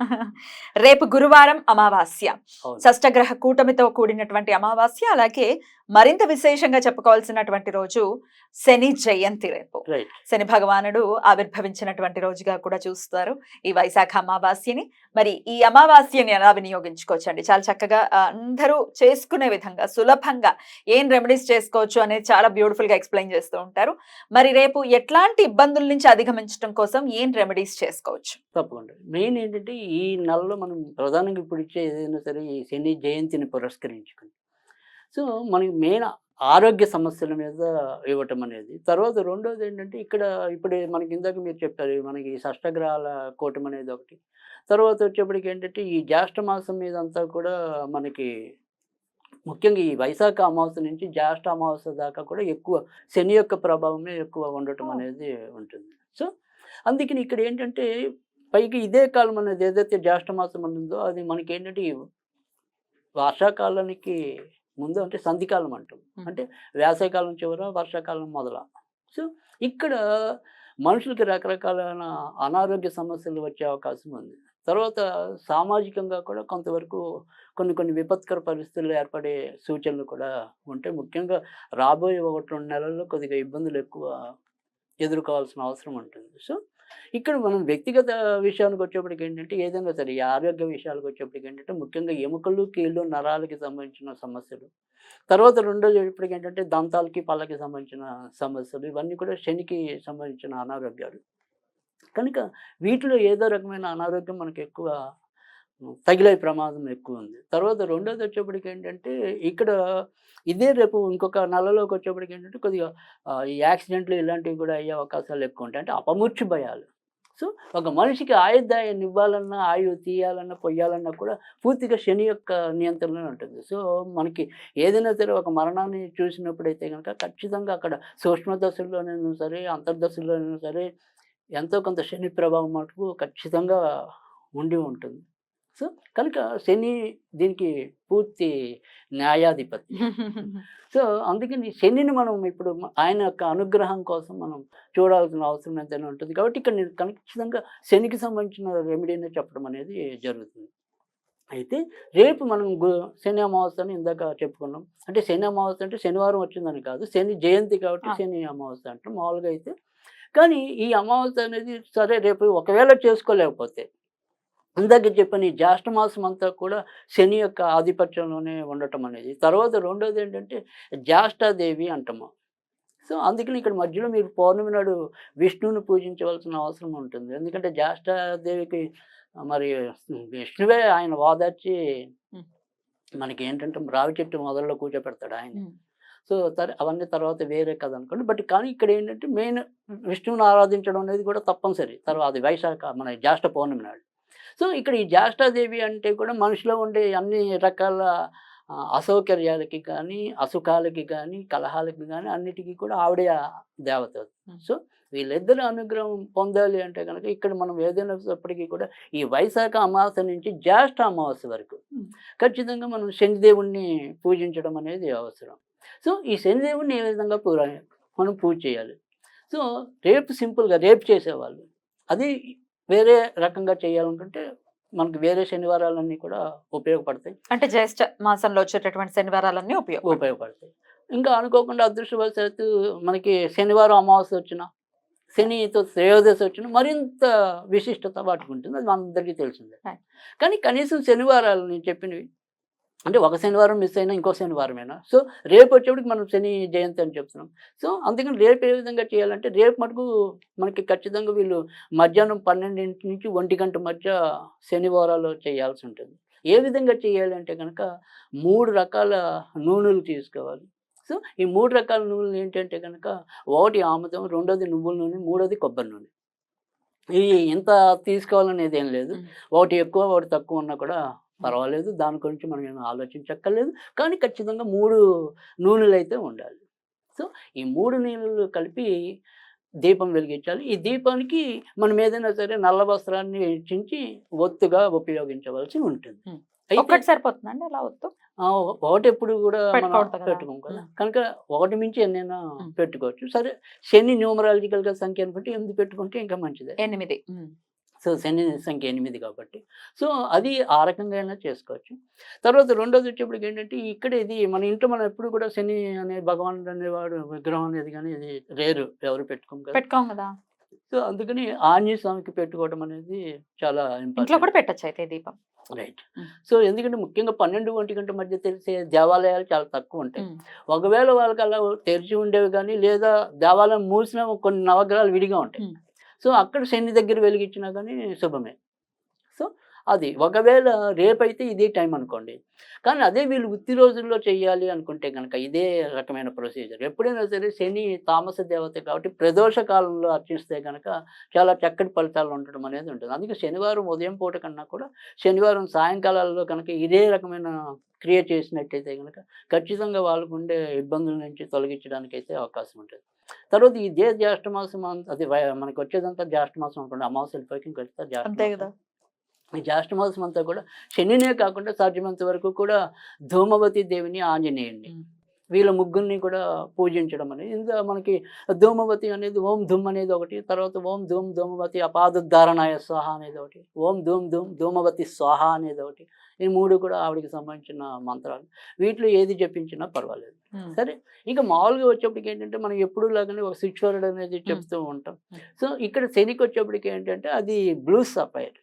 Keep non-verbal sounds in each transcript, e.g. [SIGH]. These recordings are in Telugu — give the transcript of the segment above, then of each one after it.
[LAUGHS] రేపు గురువారం అమావాస్య. షష్టగ్రహ కూటమితో కూడినటువంటి అమావాస్య అలాగే మరింత విశేషంగా చెప్పుకోవాల్సినటువంటి రోజు శని జయంతి రేపు. శని భగవానుడు ఆవిర్భవించినటువంటి రోజుగా కూడా చూస్తారు ఈ వైశాఖ అమావాస్యని. మరి ఈ అమావాస్యని ఎలా వినియోగించుకోవచ్చండి? చాలా చక్కగా అందరూ చేసుకునే విధంగా సులభంగా ఏం రెమెడీస్ చేసుకోవచ్చు అనేది చాలా బ్యూటిఫుల్గా ఎక్స్ప్లెయిన్ చేస్తూ ఉంటారు. మరి రేపు ఎట్లాంటి ఇబ్బందుల నుంచి అధిగమించడం కోసం ఏం రెమెడీస్ చేసుకోవచ్చు? తప్పకుండా. మెయిన్ ఏంటంటే ఈ నెలలో మనం ప్రధానంగా ఇప్పుడు ఇచ్చే ఏదైనా సరే ఈ శని జయంతిని పురస్కరించుకుని సో మనకి మెయిన్ ఆరోగ్య సమస్యల మీద ఇవ్వటం అనేది. తర్వాత రెండోది ఏంటంటే ఇక్కడ ఇప్పుడు మనకి ఇందాక మీరు చెప్పారు మనకి షష్టగ్రహాల కూటమి అనేది ఒకటి. తర్వాత వచ్చేప్పటికి ఏంటంటే ఈ జ్యేష్ఠ మాసం మీద అంతా కూడా మనకి ముఖ్యంగా ఈ వైశాఖ అమావాస్య నుంచి జ్యేష్ఠ అమావాస్య దాకా కూడా ఎక్కువ శని యొక్క ప్రభావమే ఎక్కువ ఉండటం. అనేది ఉంటుంది. సో అందుకని ఇక్కడ ఏంటంటే పైకి ఇదే కాలం అనేది ఏదైతే జ్యేష్ఠ మాసం ఉందో అది మనకి ఏంటంటే వర్షాకాలానికి ముందు అంటే సంధికాలం అంటాం. అంటే వేసవికాలం చివర వర్షాకాలం మొదల. సో ఇక్కడ మనుషులకి రకరకాలైన అనారోగ్య సమస్యలు వచ్చే అవకాశం ఉంది. తర్వాత సామాజికంగా కూడా కొంతవరకు కొన్ని కొన్ని విపత్కర పరిస్థితులు ఏర్పడే సూచనలు కూడా ఉంటాయి ముఖ్యంగా రాబోయే ఒకటి రెండు నెలల్లో కొద్దిగా ఇబ్బందులు ఎక్కువ ఎదుర్కోవాల్సిన అవసరం ఉంటుంది. సో ఇక్కడ మనం వ్యక్తిగత విషయానికి వచ్చేప్పటికి ఏంటంటే ఏదైనా సరే ఈ ఆరోగ్య విషయాలకు వచ్చేప్పటికి ఏంటంటే ముఖ్యంగా ఎముకలు కీళ్ళు నరాలకి సంబంధించిన సమస్యలు. తర్వాత రెండోది ఇప్పటికి ఏంటంటే దంతాలకి పళ్ళకి సంబంధించిన సమస్యలు. ఇవన్నీ కూడా శనికి సంబంధించిన అనారోగ్యాలు. కనుక వీటిలో ఏదో రకమైన అనారోగ్యం మనకు ఎక్కువ తగిలే ప్రమాదం ఎక్కువ ఉంది తర్వాత రెండోది వచ్చేప్పటికి ఏంటంటే ఇక్కడ ఇదే రేపు ఇంకొక నెలలోకి వచ్చేప్పటికి ఏంటంటే కొద్దిగా ఈ యాక్సిడెంట్లు ఇలాంటివి కూడా అయ్యే అవకాశాలు ఎక్కువ ఉంటాయి అంటే అపమూర్చి భయాలు. సో ఒక మనిషికి ఆయుర్దాయాన్ని ఇవ్వాలన్నా ఆయువు తీయాలన్నా పొయ్యాలన్నా కూడా పూర్తిగా శని యొక్క నియంత్రణలో ఉంటుంది. సో మనకి ఏదైనా సరే ఒక మరణాన్ని చూసినప్పుడైతే కనుక ఖచ్చితంగా అక్కడ సూక్ష్మ దశల్లోనైనా సరే అంతర్దశల్లోనైనా సరే ఎంతో కొంత శని ప్రభావం మటుకు ఖచ్చితంగా ఉండి ఉంటుంది. సో కనుక శని దీనికి పూర్తి న్యాయాధిపతి. [LAUGHS] సో అందుకని శనిని మనం ఇప్పుడు ఆయన యొక్క అనుగ్రహం కోసం మనం చూడాల్సిన అవసరం ఎంతైనా ఉంటుంది. కాబట్టి ఇక్కడ నేను ఖచ్చితంగా శనికి సంబంధించిన రెమెడీనే చెప్పడం అనేది జరుగుతుంది. అయితే రేపు మనం గు- శని అమావాస్య అని ఇందాక చెప్పుకున్నాం. అంటే శని అమావాస్య అంటే శనివారం వచ్చిందని కాదు శని జయంతి కాబట్టి. శని అమావాస్య అంటాం మామూలుగా అయితే. కానీ ఈ అమావాస్య అనేది సరే రేపు ఒకవేళ చేసుకోలేకపోతే ఇందాక చెప్పిన ఈ జ్యేష్ఠ మాసం అంతా కూడా శని యొక్క ఆధిపత్యంలోనే ఉండటం అనేది. తర్వాత రెండోది ఏంటంటే జ్యేష్ఠాదేవి అంటాము. సో అందుకని ఇక్కడ మధ్యలో మీరు పౌర్ణమి నాడు విష్ణువుని పూజించవలసిన అవసరం ఉంటుంది. ఎందుకంటే జ్యేష్ఠాదేవికి మరి విష్ణువే ఆయన వాదార్చి. మనకి ఏంటంటే రావి చెట్టు మొదల్లో కూర్చోపెడతాడు ఆయన. సో అవన్నీ తర్వాత వేరే కథ అనుకోండి. బట్ కానీ ఇక్కడ ఏంటంటే మెయిన్ విష్ణువుని ఆరాధించడం అనేది కూడా తప్పనిసరి. తర్వాత అది వైశాఖ మన జ్యేష్ఠ పౌర్ణమి నాడు. సో ఇక్కడ ఈ జ్యేష్ఠాదేవి అంటే కూడా మనిషిలో ఉండే అన్ని రకాల అసౌకర్యాలకి కానీ అసుఖాలకి కానీ కలహాలకి కానీ అన్నిటికీ కూడా ఆవిడే దేవత. సో వీళ్ళిద్దరు అనుగ్రహం పొందాలి అంటే కనుక ఇక్కడ మనం ఏదైనా అప్పటికీ కూడా ఈ వైశాఖ అమావాస్య నుంచి జ్యేష్ఠ అమావాస్య వరకు. ఖచ్చితంగా మనం శనిదేవుణ్ణి పూజించడం అనేది అవసరం సో ఈ శనిదేవుణ్ణి ఏ విధంగా పూర మనం పూజ చేయాలి సో రేపు సింపుల్గా రేపు చేసేవాళ్ళు అది వేరే రకంగా చేయాలనుకుంటే మనకి వేరే శనివారాలన్నీ కూడా ఉపయోగపడతాయి. అంటే జ్యేష్ఠ మాసంలో వచ్చేటటువంటి శనివారాలన్నీ ఉపయోగం ఉపయోగపడతాయి. ఇంకా అనుకోకుండా అదృష్టవశాత్తు మనకి శనివారం అమావాస్య వచ్చిన శనితో త్రయోదశి వచ్చిన మరింత విశిష్టత వాటికి ఉంటుంది. అది మనందరికీ తెలిసిందే. కానీ కనీసం శనివారాలు నేను చెప్పినవి అంటే ఒక శనివారం మిస్ అయినా ఇంకో శనివారమేనా? సో రేపు వచ్చేప్పటికి మనం శని జయంతి అని చెప్తున్నాం. సో అందుకని రేపు ఏ విధంగా చేయాలంటే రేపు మటుకు మనకి ఖచ్చితంగా వీళ్ళు మధ్యాహ్నం పన్నెండింటి నుంచి ఒంటి గంట మధ్య శనివారాలు చేయాల్సి ఉంటుంది. ఏ విధంగా చేయాలి అంటే కనుక మూడు రకాల నూనెలు తీసుకోవాలి. సో ఈ మూడు రకాల నూనెలు ఏంటంటే కనుక ఒకటి ఆముదం రెండోది నువ్వుల నూనె మూడోది కొబ్బరి నూనె. ఇవి ఇంత తీసుకోవాలనేది ఏం లేదు. ఒకటి ఎక్కువ ఒకటి తక్కువ ఉన్నా కూడా పర్వాలేదు. దాని గురించి మనం ఏమి ఆలోచించక్కర్లేదు. కానీ ఖచ్చితంగా మూడు నూనెలు అయితే ఉండాలి. సో ఈ మూడు నీళ్ళు కలిపి దీపం వెలిగించాలి. ఈ దీపానికి మనం ఏదైనా సరే నల్ల వస్త్రాన్ని చించి ఒత్తుగా ఉపయోగించవలసి ఉంటుంది. ఒక్కటి సరిపోతుందండి అలా వద్దు ఆ, ఒకటి ఎప్పుడు కూడా. పెట్టుకోం కదా. కనుక ఒకటి మించి ఎన్నైనా. పెట్టుకోవచ్చు. సరే శని న్యూమరాలజికల్గా సంఖ్య అనుకుంటే ఎనిమిది పెట్టుకుంటే ఇంకా మంచిదే. ఎనిమిది. సో శని సంఖ్య ఎనిమిది కాబట్టి. సో అది ఆ రకంగా అయినా చేసుకోవచ్చు. తర్వాత రెండోది వచ్చేప్పటికి ఏంటంటే ఇక్కడ ఇది మన ఇంట్లో మనం ఎప్పుడు కూడా శని అనే భగవానుడు అనేవాడు విగ్రహం అనేది కానీ ఇది రేరు ఎవరు పెట్టుకోం కదా. పెట్టుకోం కదా. సో అందుకని ఆంజనేయ స్వామికి పెట్టుకోవడం అనేది చాలా ఇంపార్టెంట్. కూడా పెట్టచ్చు అయితే దీపం. రైట్. సో ఎందుకంటే ముఖ్యంగా పన్నెండు ఒంటి గంట మధ్య తెలిసే దేవాలయాలు చాలా తక్కువ ఉంటాయి. ఒకవేళ వాళ్ళకి అలా తెరిచి ఉండేవి కానీ లేదా దేవాలయం మూసిన కొన్ని నవగ్రహాలు విడిగా ఉంటాయి. సో అక్కడ శని దగ్గర వెలిగించినా కానీ శుభమే. అది. ఒకవేళ రేపైతే ఇదే టైం అనుకోండి. కానీ అదే వీళ్ళు వృత్తి రోజుల్లో చేయాలి అనుకుంటే కనుక ఇదే రకమైన ప్రొసీజర్. ఎప్పుడైనా సరే శని తామస దేవత కాబట్టి ప్రదోష కాలంలో అర్చిస్తే కనుక చాలా చక్కటి ఫలితాలు ఉండడం అనేది ఉంటుంది. అందుకే శనివారం ఉదయం పూట కన్నా కూడా శనివారం సాయంకాలాల్లో కనుక ఇదే రకమైన క్రియ చేసినట్టయితే కనుక ఖచ్చితంగా వాళ్ళకు ఉండే ఇబ్బందుల నుంచి తొలగించడానికి అయితే అవకాశం ఉంటుంది. తర్వాత ఈ దే జ్యేష్ఠ మాసం అంత- అది మనకి వచ్చేదంతా జ్యేష్ఠ మాసం అనుకోండి. అమావాస్య వెళ్ళిపోయి ఇంకొచ్చా జ్యేష్ఠ అంతే మాసం. కదా. ఈ జ్యేష్ఠ మాసం అంతా కూడా శనినే కాకుండా సాధ్యమైనంత వరకు కూడా ధూమవతి దేవిని ఆంజనేయుని ఉమ్. వీళ్ళ ముగ్గురిని కూడా పూజించడం అనేది ఇందులో మనకి ధూమవతి అనేది ఓం ధూమ్ అనేది ఒకటి తర్వాత ఓం ధూమ్ ధూమవతి అపాదుద్ధారణాయ స్వాహ అనేది ఒకటి ఓం ధూమ్ ధూమ్ ధూమవతి స్వాహ అనేది ఒకటి. ఈ మూడు కూడా ఆవిడకి సంబంధించిన మంత్రాలు. వీటిలో ఏది జపించినా పర్వాలేదు. సరే ఇంకా మామూలుగా వచ్చేప్పటికి ఏంటంటే మనం ఎప్పుడు లాగానే ఒక స్విచ్ వర్డ్ అనేది చెప్తూ ఉంటాం. సో ఇక్కడ శనికి వచ్చేప్పటికి ఏంటంటే అది బ్లూ సఫైర్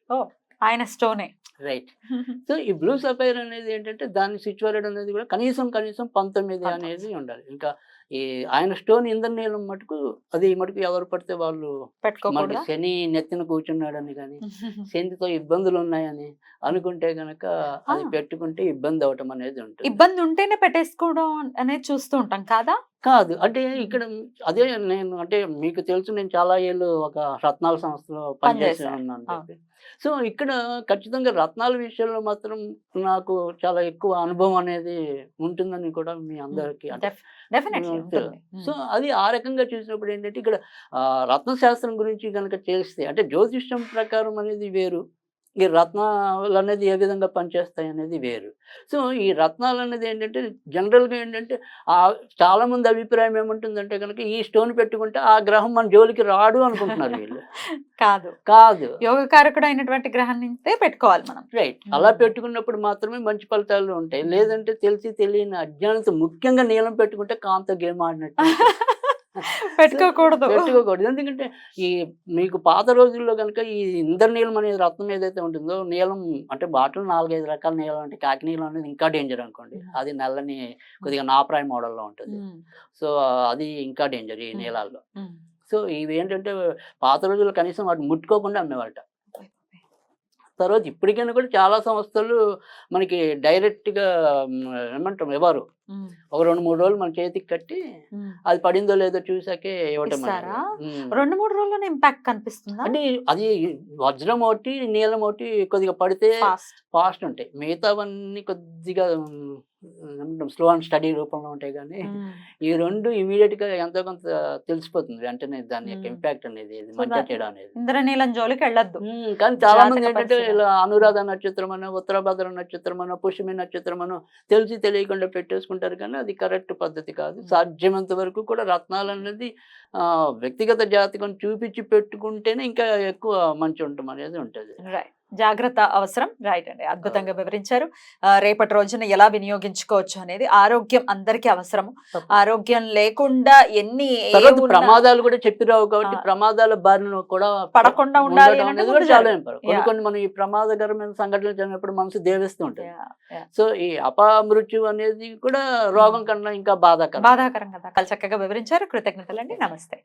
ఆయన స్టోనే. రైట్. [LAUGHS] సో ఈ బ్లూ సఫైర్ అనేది ఏంటంటే దాని స్విచ్ వర్డ్ అనేది కూడా కనీసం కనీసం పంతొమ్మిది. అనేది ఉండాలి. ఇంకా ఈ ఆయన స్టోన్ ఇంద్రనీలం మటుకు అది మటుకు ఎవరు పడితే వాళ్ళు పెట్టుకోకూడదా? శని నెత్తిన కూర్చున్నాడని కానీ [LAUGHS] శనితో ఇబ్బందులు ఉన్నాయని అనుకుంటే గనక అది. పెట్టుకుంటే ఇబ్బంది అవటం అనేది ఉంటుంది. ఇబ్బంది ఉంటేనే పెట్టేసుకోవడం అనేది చూస్తూ ఉంటాం కాదా? కాదు. అంటే ఇక్కడ అదే నేను అంటే మీకు తెలుసు నేను చాలా ఏళ్ళు ఒక రత్నాల సంస్థలో పనిచేసి. ఉన్నాను సో ఇక్కడ ఖచ్చితంగా రత్నాల విషయంలో మాత్రం నాకు చాలా ఎక్కువ అనుభవం అనేది ఉంటుందని కూడా మీ అందరికీ సో అది ఆ రకంగా చూసినప్పుడు ఏంటంటే ఇక్కడ ఆ, రత్నశాస్త్రం గురించి కనుక చేస్తే అంటే జ్యోతిష్యం ప్రకారం అనేది వేరు. ఈ రత్నాలు అనేది ఏ విధంగా పనిచేస్తాయి అనేది వేరు. సో ఈ రత్నాలు అనేది ఏంటంటే జనరల్గా ఏంటంటే ఆ చాలా మంది అభిప్రాయం ఏముంటుందంటే కనుక ఈ స్టోన్ పెట్టుకుంటే ఆ గ్రహం మన జోలికి రాడు అనుకుంటున్నారు వీళ్ళు. [LAUGHS] కాదు. కాదు. యోగకారకుడు అయినటువంటి గ్రహం నుంచే పెట్టుకోవాలి మనం. రైట్. అలా. పెట్టుకున్నప్పుడు మాత్రమే మంచి ఫలితాలు ఉంటాయి. లేదంటే తెలిసి తెలియని అజ్ఞానత ముఖ్యంగా నీలం పెట్టుకుంటే కాంత గేమ్ ఆడినట్టు [LAUGHS] పెట్టుకోకూడదు. పెట్టుకోకూడదు. ఎందుకంటే ఈ మీకు పాత రోజుల్లో కనుక ఈ ఇంద్రనీలం అనేది రత్నం ఏదైతే ఉంటుందో నీలం అంటే బాటిల్ నాలుగైదు రకాల నీలం అంటే కాకి నీలం అనేది ఇంకా డేంజర్ అనుకోండి. అది నల్లని కొద్దిగా నాప్రాయ మోడల్లో ఉంటుంది. సో అది ఇంకా డేంజర్ ఈ. నీళ్ళల్లో. సో ఇవి ఏంటంటే పాత రోజుల్లో కనీసం వాటిని ముట్టుకోకుండా అమ్మేవాళ్ళట. తర్వాత ఇప్పటికైనా కూడా చాలా సంస్థలు మనకి డైరెక్ట్గా ఏమంటాం ఇవ్వరు. ఒక రెండు మూడు రోజులు మన చేతికి కట్టి. అది పడిందో లేదో చూసాకే ఇవ్వటం. రెండు మూడు రోజుల్లోనే ఇంపాక్ట్ కనిపిస్తుందా? అంటే అది వజ్రం ఒకటి నీలం ఒకటి కొద్దిగా పడితే ఫాస్ట్ ఉంటాయి. మిగతావన్నీ కొద్దిగా స్లో అండ్ స్టడీ రూపంలో ఉంటాయి కానీ ఈ రెండు ఇమీడియట్గా ఎంతో కొంత తెలిసిపోతుంది వెంటనే దాని యొక్క. ఇంపాక్ట్ అనేది మంచి చెడు అనేది ఇంద్రనీలం జోలికి వెళ్ళొద్దు. కానీ చాలా మంది ఏంటంటే. ఇలా అనురాధ నక్షత్రం అనో ఉత్తరభద్ర నక్షత్రం అనో పుష్యమి నక్షత్రం అనో తెలిసి తెలియకుండా పెట్టేసుకుంటారు కానీ అది కరెక్ట్ పద్ధతి కాదు మ్మ్. సాధ్యమైనంత వరకు కూడా రత్నాలు అనేది వ్యక్తిగత జాతకం చూపించి పెట్టుకుంటేనే ఇంకా ఎక్కువ మంచి ఉండటం అనేది ఉంటుంది రైట్ జాగ్రత్త అవసరం. రైట్ అండి. అద్భుతంగా వివరించారు. రేపటి రోజున ఎలా వినియోగించుకోవచ్చు అనేది ఆరోగ్యం అందరికీ అవసరం ఆరోగ్యం లేకుండా ఎన్ని ప్రమాదాలు కూడా చెప్పిరావు కాబట్టి. ప్రమాదాల బారిన కూడా పడకుండా ఉండాలి అనేది కూడా చాలా కొన్ని మనం ఈ ప్రమాదకరమైన సంఘటనలు జరిగినప్పుడు మనసు దేవిస్తూ yeah. సో ఈ అపమృత్యు అనేది కూడా రోగం కన్నా ఇంకా బాధాకరం. బాధాకరం కదా. చక్కగా వివరించారు. కృతజ్ఞతలండి. నమస్తే.